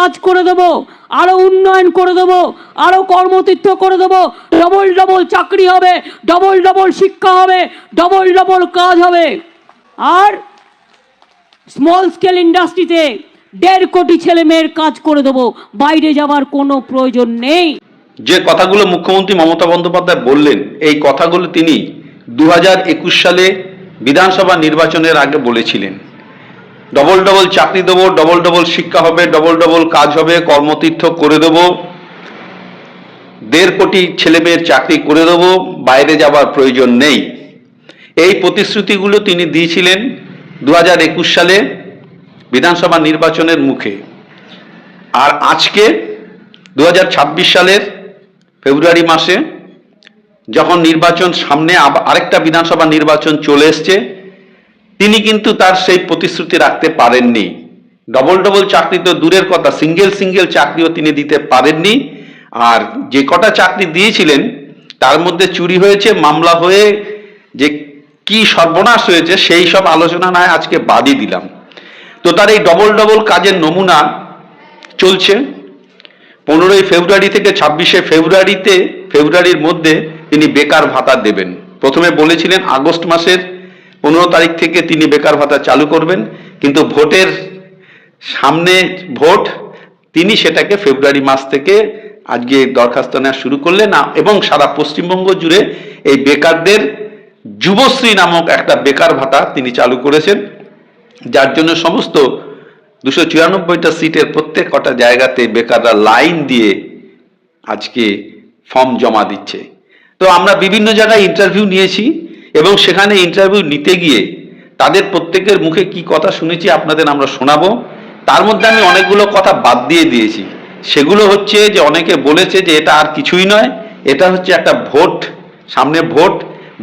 কাজ করে দেবো, আরও উন্নয়ন করে দেবো, আরও কর্মতীর্থ করে দেবো। ডবল ডবল চাকরি হবে ডবল ডবল শিক্ষা হবে ডবল ডবল কাজ হবে। আর স্মল স্কেল ইন্ডাস্ট্রিতে দেড় কোটি ছেলে মেয়ের কাজ করে দেবো। বাইরে যাওয়ার কোনো প্রয়োজন নেই। যে কথাগুলো মুখ্যমন্ত্রী মমতা বন্দ্যোপাধ্যায় বললেন, এই কথাগুলো তিনি দু সালে বিধানসভা নির্বাচনের আগে বলেছিলেন। ডবল ডবল চাকরি দেবো ডবল ডবল শিক্ষা হবে ডবল ডবল কাজ হবে, কর্মতীর্থ করে দেবো। দেড় কোটি ছেলে মেয়ের চাকরি করে দেবো, বাইরে যাবার প্রয়োজন নেই। এই প্রতিশ্রুতিগুলো তিনি দিয়েছিলেন দু হাজার একুশ সালে বিধানসভা নির্বাচনের মুখে। আর আজকে দু হাজার ছাব্বিশ সালের ফেব্রুয়ারি মাসে যখন নির্বাচন সামনে আরেকটা বিধানসভা নির্বাচন চলে এসছে তিনি কিন্তু তার সেই প্রতিশ্রুতি রাখতে পারেননি। ডবল ডবল চাকরি তো দূরের কথা সিঙ্গেল সিঙ্গেল চাকরিও তিনি দিতে পারেননি। আর যে কটা চাকরি দিয়েছিলেন, তার মধ্যে চুরি হয়েছে, মামলা হয়ে যে কি সর্বনাশ হয়েছে, সেই সব আলোচনা নয় আজকে বাদই দিলাম। তো তার এই ডবল ডবল কাজের নমুনা চলছে। পনেরোই ফেব্রুয়ারি থেকে ছাব্বিশে ফেব্রুয়ারিতে, ফেব্রুয়ারির মধ্যে তিনি বেকার ভাতা দেবেন। প্রথমে বলেছিলেন আগস্ট মাসের পনেরো তারিখ থেকে তিনি বেকার ভাতা চালু করবেন, কিন্তু ভোটের সামনে ভোট, তিনি সেটাকে ফেব্রুয়ারি মাস থেকে আজকে দরখাস্ত নেওয়া শুরু করলেন এবং সারা পশ্চিমবঙ্গ জুড়ে এই বেকারদের যুবশ্রী নামক একটা বেকার ভাতা তিনি চালু করেছেন, যার জন্য সমস্ত দুশো চুরানব্বইটা সিটের প্রত্যেক কটা জায়গাতে বেকাররা লাইন দিয়ে আজকে ফর্ম জমা দিচ্ছে। তো আমরা বিভিন্ন জায়গায় ইন্টারভিউ নিয়েছি এবং সেখানে ইন্টারভিউ নিতে গিয়ে তাদের প্রত্যেকের মুখে কি কথা শুনেছি আপনাদের আমরা শোনাবো। তার মধ্যে আমি অনেকগুলো কথা বাদ দিয়ে দিয়েছি। সেগুলো হচ্ছে যে অনেকে বলেছে যে এটা আর কিছুই নয়, এটা হচ্ছে একটা ভোট, সামনে ভোট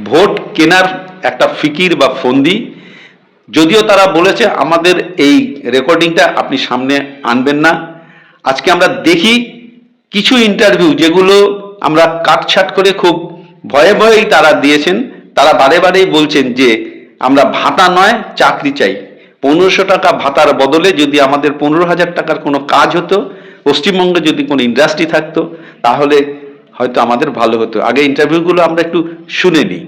ভোট কেনার একটা ফিকির বা ফন্দি। যদিও তারা বলেছে আমাদের এই রেকর্ডিংটা আপনি সামনে আনবেন না। আজকে আমরা দেখি কিছু ইন্টারভিউ যেগুলো আমরা কাটছাট করে খুব ভয়ে ভয়েই তারা দিয়েছেন। তারা বারে বারেই বলছেন যে, আমরা ভাতা নয়, চাকরি চাই। পনেরোশো টাকা ভাতার বদলে যদি আমাদের পনেরো হাজার টাকার কোনো কাজ হতো, পশ্চিমবঙ্গে যদি কোনো ইন্ডাস্ট্রি থাকতো, তাহলে হয়তো আমাদের ভালো হতো। আগে ইন্টারভিউগুলো আমরা একটু শুনে নিই।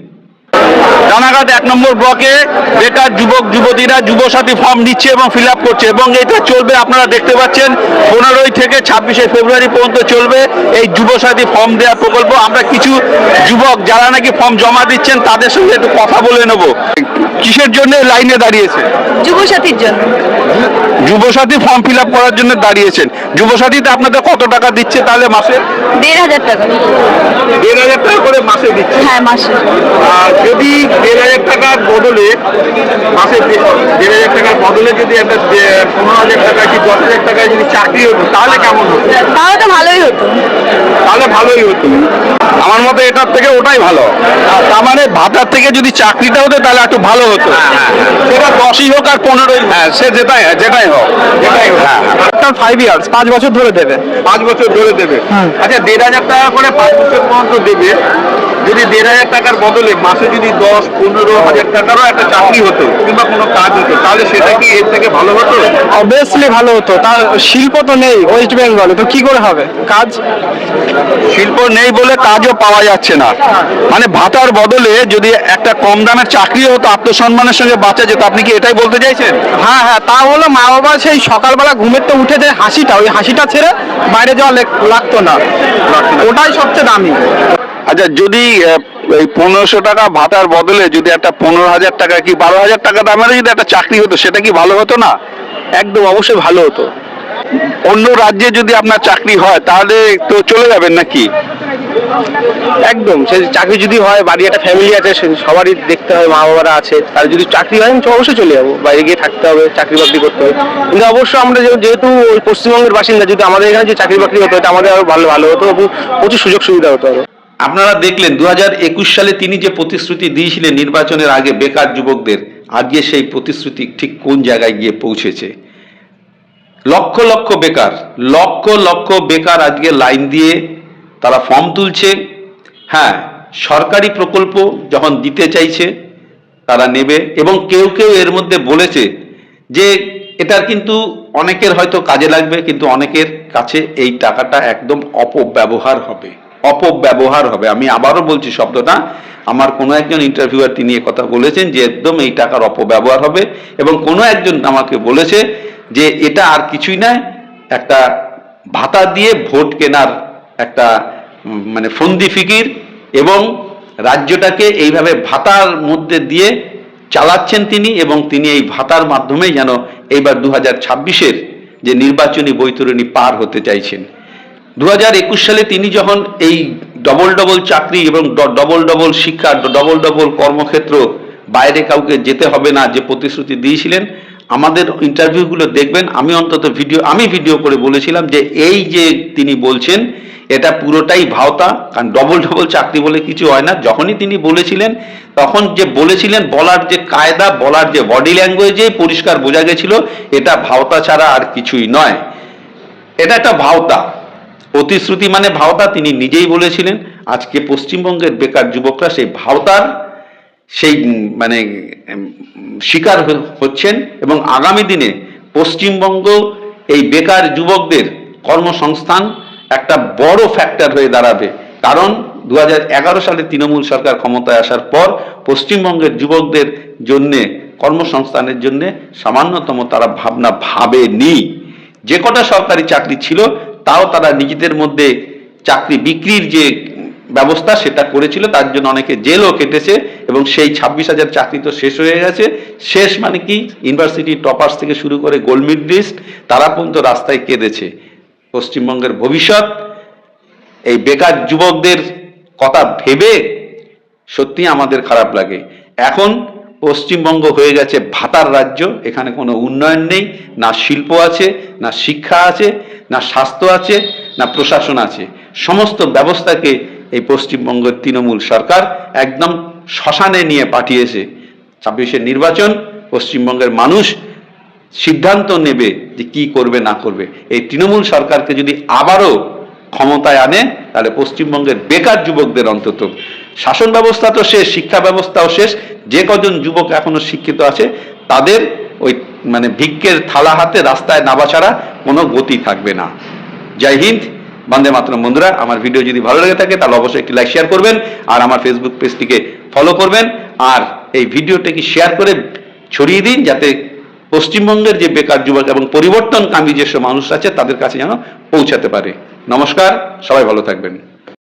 রানাঘাট এক নম্বর ব্লকে বেকার যুবক, যুবতীরা যুবসাথী ফর্ম নিচ্ছে এবং ফিল করছে এবং এটা চলবে, আপনারা দেখতে পাচ্ছেন, পনেরোই থেকে ছাব্বিশে ফেব্রুয়ারি পর্যন্ত চলবে এই যুবসাথী ফর্ম দেওয়ার প্রকল্প। আমরা কিছু যুবক যারা নাকি ফর্ম জমা দিচ্ছেন, তাদের সঙ্গে একটু কথা বলে নেব। কিসের জন্য লাইনে দাঁড়িয়েছে? যুবসাথীর জন্য। যুবসাথী ফর্ম ফিল আপ করার জন্য দাঁড়িয়েছেন। যুবসাথীতে আপনাদের কত টাকা দিচ্ছে তাহলে মাসে? দেড় হাজার টাকা। দেড় হাজার টাকা করে মাসে দিচ্ছে? হ্যাঁ মাসে। আর যদি দেড় হাজার টাকার বদলে মাসে দেড় হাজার টাকার বদলে যদি একটা পনেরো হাজার টাকা কি দশ হাজার টাকায় যদি চাকরি হতো তাহলে কেমন হতো? তাহলে তো ভালোই হতো। তাহলে ভালোই হতো। আমার মতে এটার থেকে ওটাই ভালো। আর তার মানে ভাতার থেকে যদি চাকরিটা হতো তাহলে একটু ভালো হতো। সেটা দশই হোক আর পনেরোই হ্যাঁ সে যেটাই যেটাই হোক। যেটাই হোক। হ্যাঁ ফাইভ ইয়ার্স পাঁচ বছর ধরে দেবে। পাঁচ বছর ধরে দেবে। আচ্ছা দেড় হাজার টাকা করে পাঁচ বছর পর্যন্ত দেবে। যদি দেড় হাজার টাকার বদলে মাসে যদি দশ পনেরো হাজার টাকারও একটা চাকরি হতো কিংবা কোনো কাজ হতো তাহলে সেটা কি এর থেকে ভালো হতো? অবভিয়াসলি ভালো হতো। তার শিল্প তো নেই ওয়েস্ট বেঙ্গলে তো কি করে হবে? কাজ? শিল্প নেই বলে কাজও পাওয়া যাচ্ছে না। মানে ভাতার বদলে যদি একটা কম দামের চাকরি হতো আত্মসম্মানের সঙ্গে বাঁচা যেত আপনি কি এটাই বলতে চাইছেন? হ্যাঁ হ্যাঁ তা হলো মা বাবা সেই সকালবেলা ঘুমের তো উঠে যে হাসিটা ওই হাসিটা ছেড়ে বাইরে যাওয়া লেগ- লাগতো না। ওটাই সবচেয়ে দামি। আচ্ছা যদি এই পনেরোশো টাকা ভাতার বদলে যদি একটা পনেরো হাজার টাকা কি বারো হাজার টাকা দামের যদি একটা চাকরি হতো, সেটা কি ভালো হতো না? একদম অবশ্যই ভালো হতো। অন্য রাজ্যে যদি আপনার চাকরি হয়, তাহলে তো চলে যাবেন নাকি? একদম, সে চাকরি যদি হয়, বাড়ি একটা ফ্যামিলি আছে সবারই দেখতে হয় মা বাবারা আছে। তার যদি চাকরি হয়, আমি অবশ্যই চলে যাব, বাইরে গিয়ে থাকতে হবে, চাকরি বাকরি করতে হবে। কিন্তু অবশ্য আমরা যেহেতু ওই পশ্চিমবঙ্গের বাসিন্দা, যদি আমাদের এখানে যে চাকরি বাকরি হতো, এটা আমাদের আরও ভালো ভালো হতো এবং প্রচুর সুযোগ সুবিধা হতো আরও। আপনারা দেখলেন দু সালে তিনি যে প্রতিশ্রুতি দিয়েছিলেন নির্বাচনের আগে বেকার যুবকদের, আজকে সেই প্রতিশ্রুতি ঠিক কোন জায়গায় গিয়ে পৌঁছেছে? লক্ষ লক্ষ বেকার, লক্ষ লক্ষ বেকার আজকে লাইন দিয়ে তারা ফর্ম তুলছে। হ্যাঁ সরকারি প্রকল্প যখন দিতে চাইছে, তারা নেবে এবং কেউ কেউ এর মধ্যে বলেছে যে এটার কিন্তু অনেকের হয়তো কাজে লাগবে, কিন্তু অনেকের কাছে এই টাকাটা একদম অপব্যবহার হবে। অপব্যবহার হবে। আমি আবারও বলছি শব্দটা। আমার কোনো একজন ইন্টারভিউয়ার তিনি কথা বলেছেন যে একদম এই টাকার অপব্যবহার হবে এবং কোনো একজন আমাকে বলেছে যে এটা আর কিছুই নয়, একটা ভাতা দিয়ে ভোট কেনার একটা মানে ফন্দি ফিকির এবং রাজ্যটাকে এইভাবে ভাতার মধ্যে দিয়ে চালাচ্ছেন তিনি এবং তিনি এই ভাতার মাধ্যমে যেন এইবার দু হাজার যে নির্বাচনী বৈতরণী পার হতে চাইছেন। দু হাজার একুশ সালে তিনি যখন এই ডবল ডবল চাকরি এবং ডবল ডবল শিক্ষা ডবল ডবল কর্মক্ষেত্র বাইরে কাউকে যেতে হবে না যে প্রতিশ্রুতি দিয়েছিলেন, আমাদের ইন্টারভিউগুলো দেখবেন। আমি অন্তত ভিডিও আমি ভিডিও করে বলেছিলাম যে এই যে তিনি বলছেন, এটা পুরোটাই ভাওতা, কারণ ডবল ডবল চাকরি বলে কিছু হয় না। যখনই তিনি বলেছিলেন, তখন যে বলেছিলেন, বলার যে কায়দা, বলার যে বডি ল্যাঙ্গুয়েজে পরিষ্কার বোঝা গেছিল, এটা ভাওতা ছাড়া আর কিছুই নয়। এটা একটা ভাওতা। প্রতিশ্রুতি মানে ভাওতা তিনি নিজেই বলেছিলেন। আজকে পশ্চিমবঙ্গের বেকার যুবকরা সেই ভাওতার সেই মানে শিকার হচ্ছেন এবং আগামী দিনে পশ্চিমবঙ্গ এই বেকার যুবকদের কর্মসংস্থান একটা বড় ফ্যাক্টর হয়ে দাঁড়াবে। কারণ দু হাজার এগারো সালে তৃণমূল সরকার ক্ষমতায় আসার পর পশ্চিমবঙ্গের যুবকদের জন্যে, কর্মসংস্থানের জন্যে সামান্যতম তারা ভাবনা ভাবেনি। যে কটা সরকারি চাকরি ছিল তাও তারা নিজেদের মধ্যে চাকরি বিক্রির যে ব্যবস্থা সেটা করেছিল, তার জন্য অনেকে জেলও কেটেছে এবং সেই ছাব্বিশ হাজার চাকরি তো শেষ হয়ে গেছে। শেষ মানে কি? ইউনিভার্সিটি টপার্স থেকে শুরু করে গোল্ড মেডলিস্ট তারা পর্যন্ত রাস্তায় কেঁদেছে। পশ্চিমবঙ্গের ভবিষ্যৎ, এই বেকার যুবকদের কথা ভেবে সত্যি আমাদের খারাপ লাগে। এখন পশ্চিমবঙ্গ হয়ে গেছে ভাতার রাজ্য, এখানে কোনো উন্নয়ন নেই, না শিল্প আছে, না শিক্ষা আছে না স্বাস্থ্য আছে, না প্রশাসন আছে। সমস্ত ব্যবস্থাকে এই পশ্চিমবঙ্গের তৃণমূল সরকার একদম শ্মশানে নিয়ে পাঠিয়েছে। ছাব্বিশের নির্বাচন, পশ্চিমবঙ্গের মানুষ সিদ্ধান্ত নেবে যে কি করবে, না করবে। এই তৃণমূল সরকারকে যদি আবারও ক্ষমতায় আনে, তাহলে পশ্চিমবঙ্গের বেকার যুবকদের অন্তত। শাসন ব্যবস্থা তো শেষ, শিক্ষা ব্যবস্থাও শেষ। যে কজন যুবক এখনও শিক্ষিত আছে, তাদের ওই মানে ভিক্ষের থালা হাতে রাস্তায় নাবা ছাড়া কোনো গতি থাকবে না। জয় হিন্দ, বন্দে মাতরম বন্ধুরা, আমার ভিডিও যদি ভালো লেগে থাকে তাহলে অবশ্যই একটি লাইক শেয়ার করবেন আর আমার ফেসবুক পেজটিকে ফলো করবেন আর এই ভিডিওটাকে শেয়ার করে ছড়িয়ে দিন যাতে পশ্চিমবঙ্গের যে বেকার যুবক এবং পরিবর্তনকামী যেসব মানুষ আছে তাদের কাছে যেন পৌঁছাতে পারে। নমস্কার, সবাই ভালো থাকবেন।